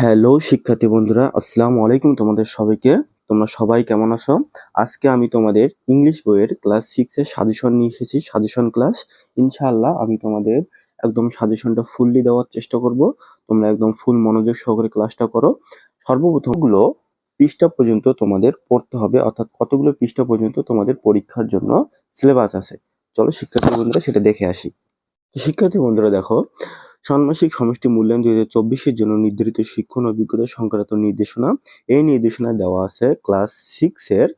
Hello শিক্ষার্থী বন্ধুরা, আসসালামু আলাইকুম তোমাদের সবাইকে। তোমরা সবাই কেমন আছো? আজকে আমি তোমাদের ইংলিশ বইয়ের ক্লাস সিক্স এর সাজেশন নিয়ে এসেছি সাজেশন ক্লাস ইনশাআল্লাহ আমি তোমাদের একদম সাজেশনটা ফুললি দেওয়ার চেষ্টা করব। তোমরা একদম ফুল মনোযোগ সহকারে ক্লাসটা করো। সর্বপ্রথমগুলো পৃষ্ঠা পর্যন্ত তোমাদের পড়তে হবে, অর্থাৎ কতগুলো পৃষ্ঠা পর্যন্ত তোমাদের পরীক্ষার জন্য সিলেবাস আছে। চলো শিক্ষার্থী বন্ধুরা সেটা দেখে আসি। শিক্ষার্থী বন্ধুরা দেখো ষান্মাসিক সমষ্টি মূল্যায়ন দুই হাজার চব্বিশের জন্য নির্ধারিত শিক্ষণ অভিজ্ঞতা সংক্রান্ত নির্দেশনা। এই নির্দেশনা দেওয়া আছে ক্লাস সিক্সের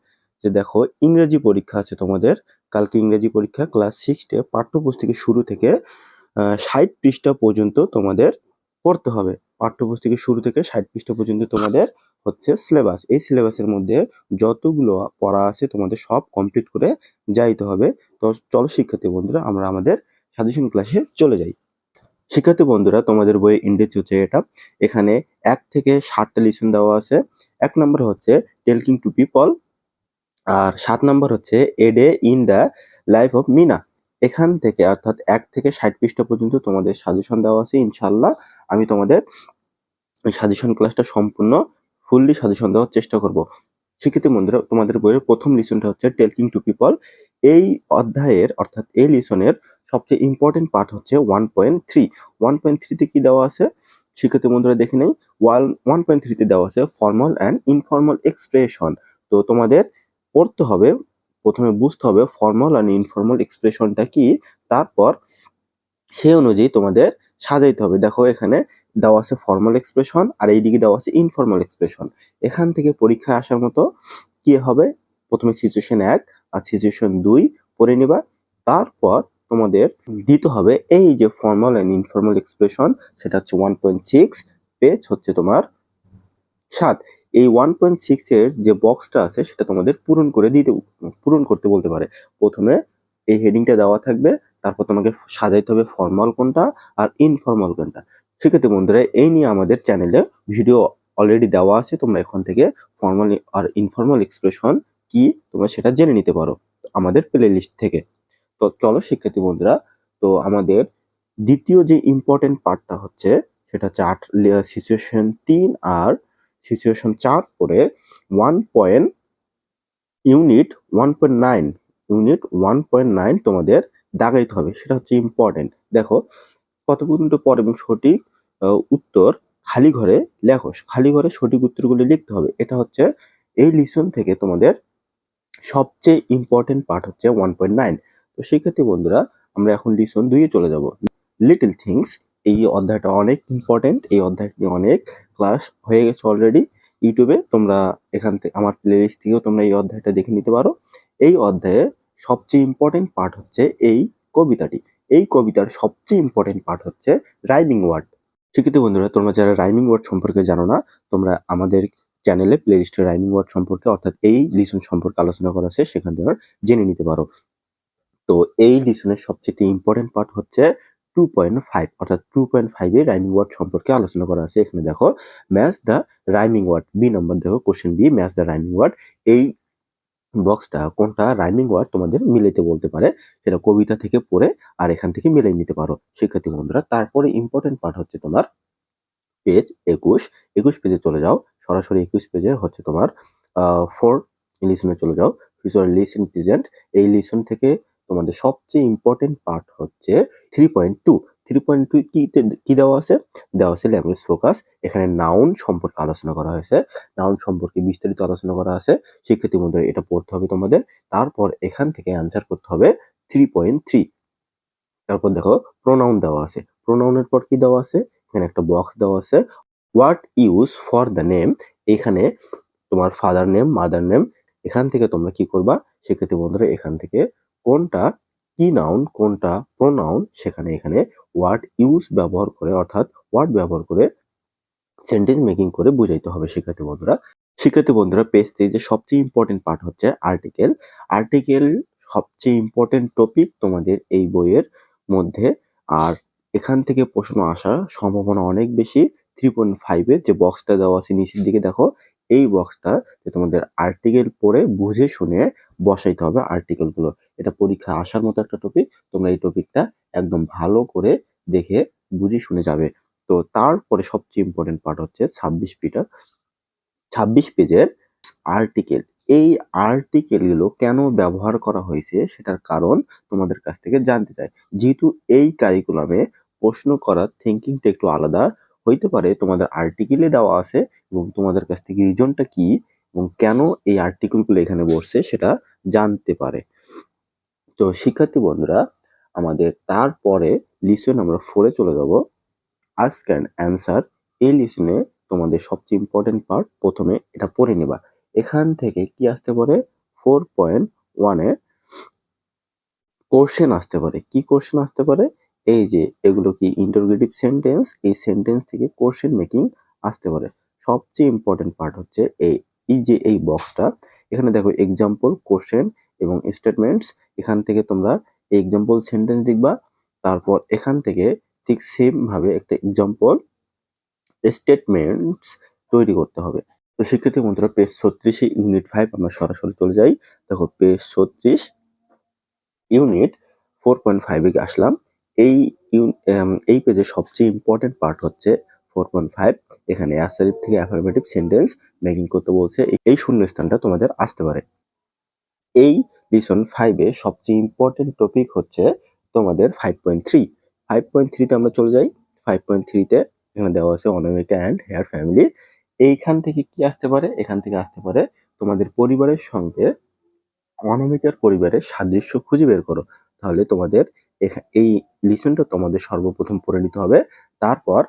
যে দেখো, ইংরেজি পরীক্ষা আছে তোমাদের। কালকে ইংরেজি পরীক্ষা, ক্লাস সিক্সটে পাঠ্যপুস্তকের শুরু থেকে ষাট পৃষ্ঠা পর্যন্ত তোমাদের পড়তে হবে। পাঠ্যপুস্তকের শুরু থেকে ষাট পৃষ্ঠা পর্যন্ত তোমাদের হচ্ছে সিলেবাস এই সিলেবাসের মধ্যে যতগুলো পড়া আছে তোমাদের সব কমপ্লিট করে যাইতে হবে। তো চলো শিক্ষার্থী বন্ধুরা, আমরা আমাদের সাজেশন ক্লাসে চলে যাই। শিক্ষার্থী বন্ধুরা, তোমাদের বইয়ে ইন্ডেক্স হচ্ছে এটা। এখানে এক থেকে ষাটটা লিসন দেওয়া আছে। এক নম্বর হচ্ছে টেলকিং টু পিপল আর সাত নম্বর হচ্ছে a day in the life of Mina এখান থেকে অর্থাৎ এক থেকে ষাট পৃষ্ঠা পর্যন্ত তোমাদের সাজেশন দেওয়া আছে ইনশাল্লাহ আমি তোমাদের সাজেশন ক্লাসটা সম্পূর্ণ ফুললি সাজেশন দেওয়ার চেষ্টা করব। শিক্ষার্থী বন্ধুরা, তোমাদের বইয়ের প্রথম লিসনটা হচ্ছে টেলকিং টু পিপল এই অধ্যায়ের, অর্থাৎ এই লিসনের সবচেয়ে ইম্পর্টেন্ট পার্ট হচ্ছে one point three one point থ্রিতে কি দেওয়া আছে? শিক্ষার্থী বন্ধুরা দেখে নেই। ওয়ান ওয়ান পয়েন্ট থ্রিতে দেওয়া আছে ফর্মাল অ্যান্ড ইনফর্মাল এক্সপ্রেশন তো তোমাদের পড়তে হবে, প্রথমে বুঝতে হবে ফর্মাল অ্যান্ড ইনফর্মাল এক্সপ্রেশনটা কি, তারপর সেই অনুযায়ী তোমাদের সাজাইতে হবে। দেখো এখানে দেওয়া আছে ফর্মাল এক্সপ্রেশন আর এইদিকে দেওয়া আছে ইনফর্মাল এক্সপ্রেশন এখান থেকে পরীক্ষায় আসার মতো কি হবে? প্রথমে সিচুয়েশন এক আর সিচুয়েশন দুই পড়ে নিবা। তারপর তোমাদের দিতে হবে এই যে ফর্মাল অ্যান্ড ইনফর্মাল এক্সপ্রেশন সেটা হচ্ছে ওয়ান পয়েন্ট সিক্স পেজ হচ্ছে তোমার সাত। এই ওয়ান পয়েন্ট সিক্স এর যে বক্সটা আছে, সেটা তোমাদের পূরণ করে দিতে, পূরণ করতে বলতে পারে। প্রথমে এই হেডিংটা দেওয়া থাকবে, তারপর তোমাকে সাজাইতে হবে ফর্মাল কোনটা আর ইনফর্মাল কোনটা। সেক্ষেত্রে বন্ধুরা, এই নিয়ে আমাদের চ্যানেলে ভিডিও অলরেডি দেওয়া আছে, তোমরা এখান থেকে ফর্মাল আর ইনফর্মাল এক্সপ্রেশন কি, তোমরা সেটা জেনে নিতে পারো আমাদের প্লে লিস্ট থেকে। তো চলো শিক্ষার্থী বন্ধুরা, তো আমাদের দ্বিতীয় যে ইম্পর্টেন্ট পার্টটা হচ্ছে, সেটা হচ্ছে আট সিচুয়েশন তিন আর সিচুয়েশন চার পরে one point unit one point nine unit one point nine তোমাদের দাগাইতে হবে। সেটা হচ্ছে ইম্পর্টেন্ট দেখো কত পর্যন্ত পর এবং সঠিক উত্তর খালি ঘরে লেখো। খালি ঘরে সঠিক উত্তরগুলি লিখতে হবে। এটা হচ্ছে এই লিসন থেকে তোমাদের সবচেয়ে ইম্পর্টেন্ট পার্ট হচ্ছে ওয়ান পয়েন্ট নাইন তো শিক্ষার্থী বন্ধুরা, আমরা এখন লিসন দুইয়ে চলে যাব। লিটল থিংস এই অধ্যায়টা অনেক ইম্পর্টেন্ট এই অধ্যায়টি অনেক ক্লাস হয়ে গেছে অলরেডি ইউটিউবে তোমরা এখান থেকে আমার প্লেলিস্ট থেকেও তোমরা এই অধ্যায়টা দেখে নিতে পারো। এই অধ্যায়ে সবচেয়ে ইম্পর্টেন্ট পার্ট হচ্ছে এই কবিতাটি। এই কবিতার সবচেয়ে ইম্পর্টেন্ট পার্ট হচ্ছে রাইমিং ওয়ার্ড শিক্ষিত বন্ধুরা, তোমরা যারা রাইমিং ওয়ার্ড সম্পর্কে জানো না, তোমরা আমাদের চ্যানেলে প্লেলিস্টে রাইমিং ওয়ার্ড সম্পর্কে, অর্থাৎ এই লিসন সম্পর্কে আলোচনা করা আছে, সেখান থেকে জেনে নিতে পারো। তো এই লিসনের সবচেয়ে ইম্পর্টেন্ট পার্ট হচ্ছে টু পয়েন্ট ফাইভ অর্থাৎ টু পয়েন্ট ফাইভে রাইমিং ওয়ার্ড সম্পর্কে আলোচনা করা আছে। এখানে দেখো match the rhyming word B number দেখো question B match the rhyming word এই বক্সটা কোনটা রাইমিং ওয়ার্ড তোমাদের মিলাইতে বলতে পারে, সেটা কবিতা থেকে পড়ে আর এখান থেকে মিলাই নিতে পারো। শিক্ষার্থী বন্ধুরা, তারপরে ইম্পর্টেন্ট পার্ট হচ্ছে তোমার পেজ একুশ। একুশ পেজে চলে যাও, সরাসরি একুশ পেজে হচ্ছে তোমার ফোর লিসনে চলে যাও। ফিউচার লিসন প্রেজেন্ট এই লিসন থেকে তোমাদের সবচেয়ে ইম্পর্টেন্ট পার্ট হচ্ছে three point two three point two কি দেওয়া আছে? দেওয়া আছে ল্যাঙ্গুয়েজ ফোকাস এখানে নাউন সম্পর্কে আলোচনা করা হয়েছে। নাউন সম্পর্কে বিস্তারিত আলোচনা করা আছে। শিক্ষার্থী মধ্যে এটা পড়তে হবে তোমাদের। তারপর এখান থেকে অ্যান্সার করতে হবে থ্রি পয়েন্ট থ্রি তারপর দেখো প্রোনাউন দেওয়া আছে। প্রোনাউনের পর কি দেওয়া আছে? এখানে একটা বক্স দেওয়া আছে। What use for the name এখানে তোমার ফাদার নেম মাদার নেম এখান থেকে তোমরা কি করবা? সেক্ষেত্রে বন্ধুরা এখান থেকে কোনটা কি নাউন কোনটা প্রোনাউন সেখানে এখানে ওয়ার্ড ইউজ ব্যবহার করে, অর্থাৎ ওয়ার্ড ব্যবহার করে সেন্টেন্স মেকিং করে বুঝাইতে হবে শিক্ষার্থী বন্ধুরা। শিক্ষার্থী বন্ধুরা পেজ যে সবচেয়ে ইম্পর্টেন্ট পার্ট হচ্ছে আর্টিকেল আর্টিকেল সবচেয়ে ইম্পর্টেন্ট টপিক তোমাদের এই বইয়ের মধ্যে। আর এখান থেকে প্রশ্ন আসার সম্ভাবনা অনেক বেশি। থ্রি পয়েন্ট ফাইভে যে বক্সটা দেওয়া আছে নিচের দিকে দেখো এই বক্সটা যে তোমাদের আর্টিকেল পড়ে, বুঝে, শুনে বসাইতে হবে আর্টিকেলগুলো এটা পরীক্ষা আসার মতো একটা টপিক তোমরা এই টপিকটা একদম ভালো করে দেখে, বুঝে, শুনে যাবে। তো তারপরে সবচেয়ে ইম্পর্টেন্ট পার্ট হচ্ছে ছাব্বিশ পিটার ছাব্বিশ পেজের আর্টিকেল এই আর্টিকেলগুলো কেন ব্যবহার করা হয়েছে সেটার কারণ তোমাদের কাছ থেকে জানতে চাই। যেহেতু এই কারিকুলামে প্রশ্ন করার থিঙ্কিংটা একটু আলাদা হইতে পারে তোমাদের আর্টিকেলে দেওয়া আছে এবং তোমাদের কাছ থেকে রিজনটা কি এবং কেন এই আর্টিকেলগুলো এখানে বসছে সেটা জানতে পারে। তো শিক্ষার্থী বন্ধুরা, আমাদের তারপরে লিসন আমরা ফোরে চলে যাব। আস্ক অ্যান্ড অ্যান্সার এই লিসনে তোমাদের সবচেয়ে ইম্পর্টেন্ট পার্ট প্রথমে এটা পড়ে নেবা। এখান থেকে কি আসতে পারে? ফোর পয়েন্ট ওয়ানে কোশ্চেন আসতে পারে। কি কোশ্চেন আসতে পারে? এই যে এগুলো কি ইন্টারগ্রেটিভ সেন্টেন্স এই সেন্টেন্স থেকে কোশ্চেন মেকিং আসতে পারে। সবচেয়ে ইম্পর্টেন্ট পার্ট হচ্ছে এই এই যে এই বক্সটা এখানে দেখো এক্সাম্পল কোশ্চেন এবং স্টেটমেন্টস এখান থেকে তোমরা এক্সাম্পল সেন্টেন্স দেখবা, তারপর এখান থেকে ঠিক সেম ভাবে একটা এক্সাম্পল স্টেটমেন্টস তৈরি করতে হবে। তো শিক্ষার্থী বন্ধুরা পেজ ছত্রিশে ইউনিট ফাইভ আমরা সরাসরি চলে যাই। দেখো পেজ ছত্রিশ ইউনিট ফোর পয়েন্ট ফাইভে আসলাম। এই এই পেজের সবচেয়ে ইম্পর্টেন্ট পার্ট হচ্ছে ফোর পয়েন্ট ফাইভ এখানে অ্যাসারিভ থেকে অ্যাফার্মেটিভ সেন্টেন্স মেকিং করতে বলছে। এই শূন্যস্থানটা তোমাদের আসতে পারে। এই লিসন ফাইভে সবচেয়ে ইম্পর্টেন্ট টপিক হচ্ছে তোমাদের five point three five point থ্রিতে আমরা চলে যাই। ফাইভ পয়েন্ট থ্রিতে এখানে দেওয়া আছে অনামিকা অ্যান্ড হেয়ার ফ্যামিলি এইখান থেকে কি আসতে পারে? এখান থেকে আসতে পারে তোমাদের পরিবারের সঙ্গে অনামিকার পরিবারের সাদৃশ্য খুঁজে বের করো। তাহলে তোমাদের এই লিসনটা তোমাদের সর্বপ্রথম পড়ে নিতে হবে। তারপর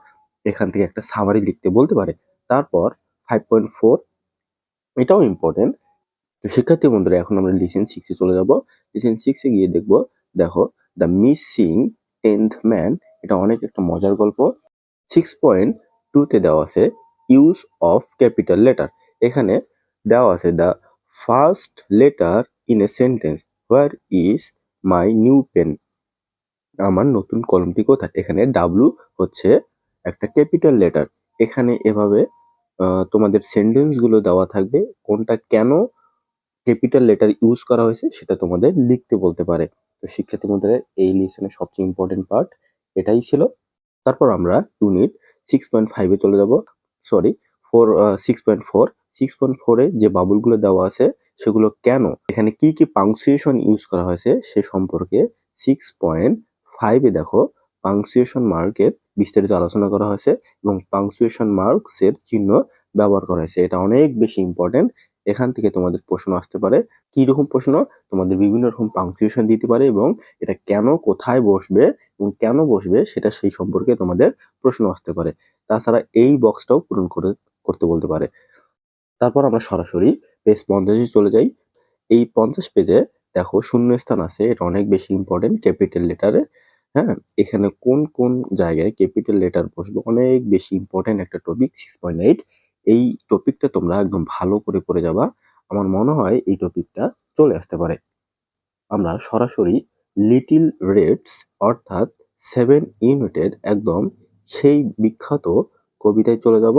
এখান থেকে একটা সামারি লিখতে বলতে পারে। তারপর ফাইভ পয়েন্ট ফোর এটাও ইম্পর্টেন্ট তো শিক্ষার্থী বন্ধুরা, এখন আমরা লিসেন সিক্সে চলে যাব। লিসেন সিক্সে গিয়ে দেখব, দেখো দ্য মিসিং টেন্থ ম্যান এটা অনেক একটা মজার গল্প। সিক্স পয়েন্ট টুতে দেওয়া আছে ইউজ অফ ক্যাপিটাল লেটার এখানে দেওয়া আছে the first letter in a sentence where is my new pen আমার নতুন কলমটি কোথায় এখানে ডাব্লু হচ্ছে একটা ক্যাপিটাল লেটার এখানে এভাবে তোমাদের সেন্টেন্সগুলো দেওয়া থাকবে। কোনটা কেন ক্যাপিটাল লেটার ইউজ করা হয়েছে সেটা তোমাদের লিখতে বলতে পারে। তো শিক্ষার্থী মধ্যে এই লিসনের সবচেয়ে ইম্পর্টেন্ট পার্ট এটাই ছিল। তারপর আমরা ইউনিট সিক্স পয়েন্ট ফাইভে চলে যাব। Sorry four six point four six point ফোরে যে বাবুলগুলো দেওয়া আছে, সেগুলো কেন? এখানে কি কি পাংচুয়েশন ইউজ করা হয়েছে সে সম্পর্কে সিক্স পয়েন্ট ফাইভে দেখো পাংচুয়েশন মার্কের বিস্তারিত আলোচনা করা হয়েছে এবং পাংচুয়েশন মার্কসের চিহ্ন ব্যবহার করা হয়েছে। এটা অনেক বেশি ইম্পর্টেন্ট এখান থেকে তোমাদের প্রশ্ন আসতে পারে কি রকম প্রশ্ন? তোমাদের বিভিন্ন রকম পাংচুয়েশন দিতে পারে এবং এটা কেন কোথায় বসবে এবং কেন বসবে সেটা সেই সম্পর্কে তোমাদের প্রশ্ন আসতে পারে। তাছাড়া এই বক্সটাও পূরণ করে, করতে বলতে পারে। তারপর আমরা সরাসরি পেজ পঞ্চাশে চলে যাই। এই পঞ্চাশ পেজে দেখো শূন্য স্থান আছে, এটা অনেক বেশি ইম্পর্টেন্ট ক্যাপিটাল লেটারে হ্যাঁ? এখানে কোন কোন জায়গায় ক্যাপিটাল লেটার বসবে? অনেক বেশি ইম্পর্টেন্ট একটা টপিক সিক্স পয়েন্ট এইট এই টপিকটা তোমরা একদম ভালো করে পড়ে যাবা। আমার মনে হয় এই টপিকটা চলে আসতে পারে। আমরা সরাসরি লিটিল রেডস অর্থাৎ সেভেন ইউনিটের একদম সেই বিখ্যাত কবিতায় চলে যাব।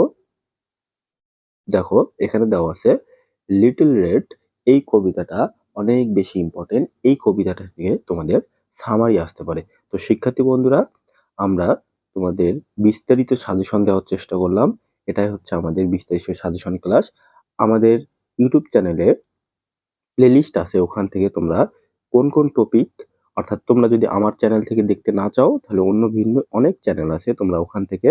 দেখো, এখানে দেওয়া আছে লিটল রেড এই কবিতাটা অনেক বেশি ইম্পর্টেন্ট এই কবিতাটা থেকে তোমাদের সামারি আসতে পারে। তো শিক্ষার্থী বন্ধুরা, আমরা তোমাদের বিস্তারিত সাজেশন দেওয়ার চেষ্টা করলাম। এটাই হচ্ছে আমাদের বিস্তারিত সাজেশন ক্লাস আমাদের ইউটিউব চ্যানেলে প্লেলিস্ট আছে, ওখান থেকে তোমরা কোন কোন টপিক অর্থাৎ তোমরা যদি আমার চ্যানেল থেকে দেখতে না চাও, তাহলে অন্য ভিন্ন অনেক চ্যানেল আছে, তোমরা ওখান থেকে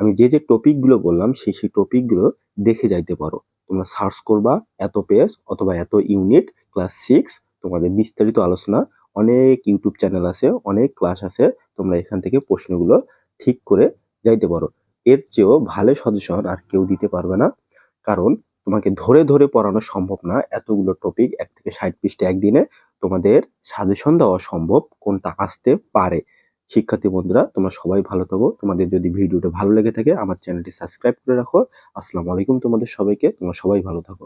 আমি যে যে টপিকগুলো বললাম, সেই সেই টপিকগুলো দেখে যাইতে পারো। তোমরা সার্চ করবা, এত পেজ অথবা এত ইউনিট ক্লাস সিক্স তোমাদের বিস্তারিত আলোচনা অনেক ইউটিউব চ্যানেল আছে, অনেক ক্লাস আছে, তোমরা এখান থেকে প্রশ্নগুলো ঠিক করে যাইতে পারো। এর চেয়েও ভালো সাজেশন আর কেউ দিতে পারবে না। কারণ তোমাকে ধরে ধরে পড়ানো সম্ভব না। এতগুলো টপিক এক থেকে ষাট পৃষ্ঠে একদিনে তোমাদের সাজেশন দেওয়া সম্ভব কোনটা আসতে পারে। শিক্ষার্থী বন্ধুরা, তোমরা সবাই ভালো থাকো। তোমাদের যদি ভিডিওটা ভালো লেগে থাকে, আমার চ্যানেলটি সাবস্ক্রাইব করে রাখো। আসসালামু আলাইকুম তোমাদের সবাইকে। তোমরা সবাই ভালো থাকো।